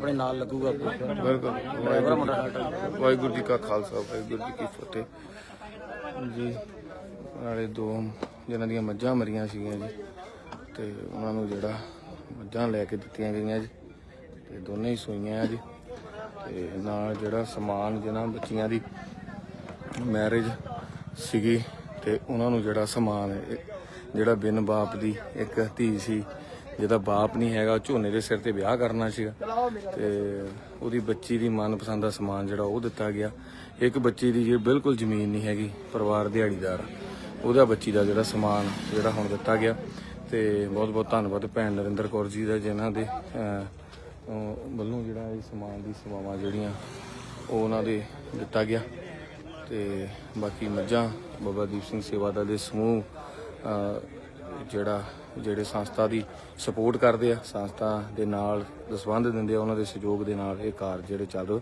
ਆਪਣੇ ਨਾਲ ਲੱਗੂਗਾ ਅੱਗੇ। ਬਿਲਕੁਲ। ਡਰਾਈਵਰ ਮੁੰਡਾ ਡਾਕਟਰ ਵਾਹਿਗੁਰੂ ਜੀ ਕਾ ਖਾਲਸਾ, ਵਾਹਿਗੁਰੂ ਜੀ ਕੀ ਫਤਿਹ। ਜੀ, ਨਾਲੇ ਦੋ ਜਿਨ੍ਹਾਂ ਦੀਆਂ ਮੱਝਾਂ ਮਰੀਆਂ ਸੀਗੀਆਂ ਜੀ, ਤੇ ਉਹਨਾਂ ਨੂੰ ਜਿਹੜਾ ਮੱਝਾਂ ਲੈ ਕੇ ਦਿੱਤੀਆਂ ਗਈਆਂ ਜੀ, ਤੇ ਦੋਨੇ ਹੀ ਸੂਈਆਂ ਆ ਜੀ। ਤੇ ਨਾਲ ਜਿਹੜਾ ਸਮਾਨ ਜਿਹਨਾਂ ਬੱਚੀਆਂ ਦੀ ਮੈਰਿਜ ਸੀਗੀ, ਤੇ ਉਹਨਾਂ ਨੂੰ ਜਿਹੜਾ ਸਮਾਨ ਜਿਹੜਾ ਬਿਨ ਬਾਪ ਦੀ ਇੱਕ ਧੀ ਸੀ ਜਿਹਦਾ ਬਾਪ ਨਹੀਂ ਹੈਗਾ ਝੋਨੇ ਦੇ ਸਿਰ ਤੇ ਵਿਆਹ ਕਰਨਾ ਸੀਗਾ। ਤੇ ਉਹਦੀ ਬੱਚੀ ਦੀ ਮਨਪਸੰਦ ਦਾ ਸਮਾਨ ਜਿਹੜਾ ਉਹ ਦਿੱਤਾ ਗਿਆ। ਇੱਕ ਬੱਚੀ ਦੀ ਜਿਹੜੀ ਬਿਲਕੁਲ ਜ਼ਮੀਨ ਨਹੀਂ ਹੈਗੀ, ਪਰਿਵਾਰ ਦਿਹਾੜੀਦਾਰ, ਉਹਦਾ ਬੱਚੀ ਦਾ ਜਿਹੜਾ ਸਮਾਨ ਜਿਹੜਾ ਹੁਣ ਦਿੱਤਾ ਗਿਆ। ਤੇ ਬਹੁਤ ਬਹੁਤ ਧੰਨਵਾਦ ਭੈਣ ਨਰਿੰਦਰ ਕੌਰ ਜੀ ਦਾ, ਜਿਨ੍ਹਾਂ ਦੇ ਵੱਲੋਂ ਜਿਹੜਾ ਇਹ ਸਮਾਨ ਦੀ ਸੇਵਾਵਾਂ ਜਿਹੜੀਆਂ ਉਹ ਉਹਨਾਂ ਦੇ ਦਿੱਤਾ ਗਿਆ। ਤੇ ਬਾਕੀ ਮੱਝਾਂ, ਬਾਬਾ ਦੀਪ ਸਿੰਘ ਸੇਵਾ ਦਾ ਦੇ ਸਮੂਹ ਜਿਹੜਾ ਜਿਹੜੇ ਸੰਸਥਾ ਦੀ ਸਪੋਰਟ ਕਰਦੇ ਆ, ਸੰਸਥਾ ਦੇ ਨਾਲ ਦਸਵੰਧ ਦਿੰਦੇ ਆ, ਉਹਨਾਂ ਦੇ ਸਹਿਯੋਗ ਦੇ ਨਾਲ ਇਹ ਕਾਰ ਜਿਹੜੇ ਚੱਲ ਰਹੇ।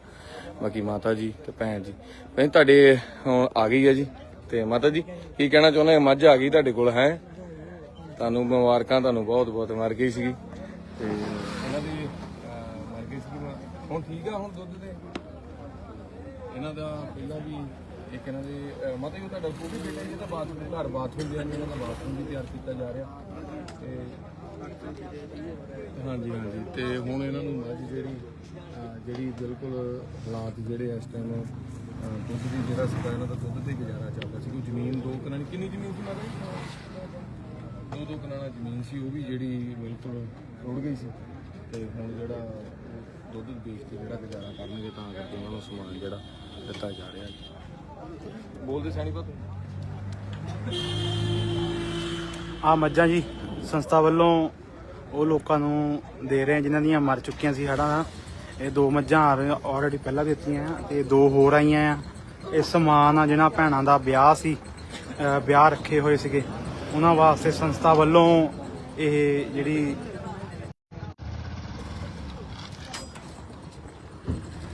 ਬਾਕੀ ਮਾਤਾ ਜੀ ਤੇ ਭੈਣ ਜੀ। ਭੈਣ ਤੁਹਾਡੇ ਹੁਣ ਆ ਗਈ ਆ ਜੀ। ਤੇ ਮਾਤਾ ਜੀ, ਕੀ ਕਹਿਣਾ ਚਾਹੁੰਦੇ ਮੱਝ ਆ ਗਈ ਤੁਹਾਡੇ ਕੋਲ, ਹੈ? ਤੁਹਾਨੂੰ ਮੁਬਾਰਕਾਂ, ਤੁਹਾਨੂੰ ਬਹੁਤ ਬਹੁਤ ਮਰ ਗਈ ਸੀਗੀ। ਤੇ ਇਹਨਾਂ ਦੀ ਮਰ ਗਈ ਸੀਗੀ ਹੁਣ ਠੀਕ ਆ, ਹੁਣ ਦੁੱਧ ਦੇ। ਇਹਨਾਂ ਦਾ ਪਹਿਲਾਂ ਵੀ ਇੱਕ ਇਹਨਾਂ ਦੇ ਅਹ, ਮਾਤਾ ਜੀ ਉਹ ਤੁਹਾਡਾ ਛੋਟੀ ਬੇਟਾ ਜੀ ਦਾ ਬਾਥਰੂਮ ਘਰ ਬਾਥਰੂਮ ਦੇ ਇਹਨਾਂ ਦਾ ਬਾਥਰੂਮ ਵੀ ਤਿਆਰ ਕੀਤਾ ਜਾ ਰਿਹਾ। ਤੇ ਹਾਂਜੀ ਹਾਂਜੀ। ਤੇ ਹੁਣ ਇਹਨਾਂ ਨੂੰ ਮੱਝ ਜਿਹੜੀ ਅਹ, ਜਿਹੜੀ ਬਿਲਕੁਲ ਹਾਲਾਤ ਜਿਹੜੇ ਇਸ ਟਾਈਮ ਦੁੱਧ ਦੀ ਜਿਹੜਾ ਸੀਗਾ ਇਹਨਾਂ ਦਾ ਦੁੱਧ ਤੇ ਗੁਜ਼ਾਰਾ ਚੱਲਦਾ ਸੀ। ਕੋਈ ਜ਼ਮੀਨ ਦੋ ਕਨਾਨੀ ਕਿੰਨੀ ਜ਼ਮੀਨ ਸੀ ਮਾਤਾ ਜੀ? ਦੋ ਦੋ ਕਨਾਨਾ ਜ਼ਮੀਨ ਸੀ ਉਹ ਵੀ ਜਿਹੜੀ ਬਿਲਕੁਲ ਰੁੜ ਗਈ ਸੀ। ਤੇ ਹੁਣ ਜਿਹੜਾ ਉਹ ਦੁੱਧ ਵੇਚ ਕੇ ਜਿਹੜਾ ਗੁਜ਼ਾਰਾ ਕਰਨਗੇ ਤਾਂ ਕਰਕੇ ਉਹਨਾਂ ਨੂੰ ਸਮਾਨ ਜਿਹੜਾ ਦਿੱਤਾ ਜਾ ਰਿਹਾ ਜੀ ਬੋਲਦੇ ਸੈਣੀ ਪਤ ਆ ਮੱਝਾਂ ਜੀ, ਸੰਸਥਾ ਵੱਲੋਂ ਉਹ ਲੋਕਾਂ ਨੂੰ ਦੇ ਰਹੇ ਆ ਜਿਨ੍ਹਾਂ ਦੀਆਂ ਮਰ ਚੁੱਕੀਆਂ ਸੀ ਹੜਾਂ ਨਾਲ ਇਹ ਦੋ ਮੱਝਾਂ ਆਲਰੇਡੀ ਪਹਿਲਾਂ ਦਿੱਤੀਆਂ ਆ ਤੇ ਦੋ ਹੋਰ ਆਈਆਂ ਆ। ਇਹ ਸਮਾਨ ਆ ਜਿਹਨਾਂ ਭੈਣਾਂ ਦਾ ਵਿਆਹ ਸੀ ਵਿਆਹ ਰੱਖੇ ਹੋਏ ਸੀਗੇ। ਉਹਨਾਂ ਵਾਸਤੇ ਸੰਸਥਾ ਵੱਲੋਂ ਇਹ ਜਿਹੜੀ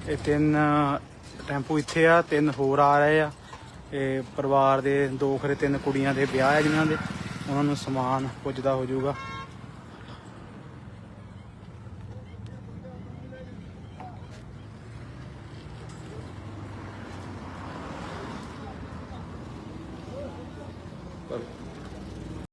ਇਹ ਤਿੰਨ ਟੈਂਪੂ ਇੱਥੇ ਆ, ਤਿੰਨ ਹੋਰ ਆ ਰਹੇ ਆ। ਇਹ ਪਰਿਵਾਰ ਦੇ ਦੋ ਖਰੇ ਤਿੰਨ ਕੁੜੀਆਂ ਦੇ ਵਿਆਹ ਹੈ ਜਿਨ੍ਹਾਂ ਦੇ। ਉਹਨਾਂ ਨੂੰ ਸਮਾਨ ਪੁੱਜਦਾ ਹੋ ਜਾਊਗਾ।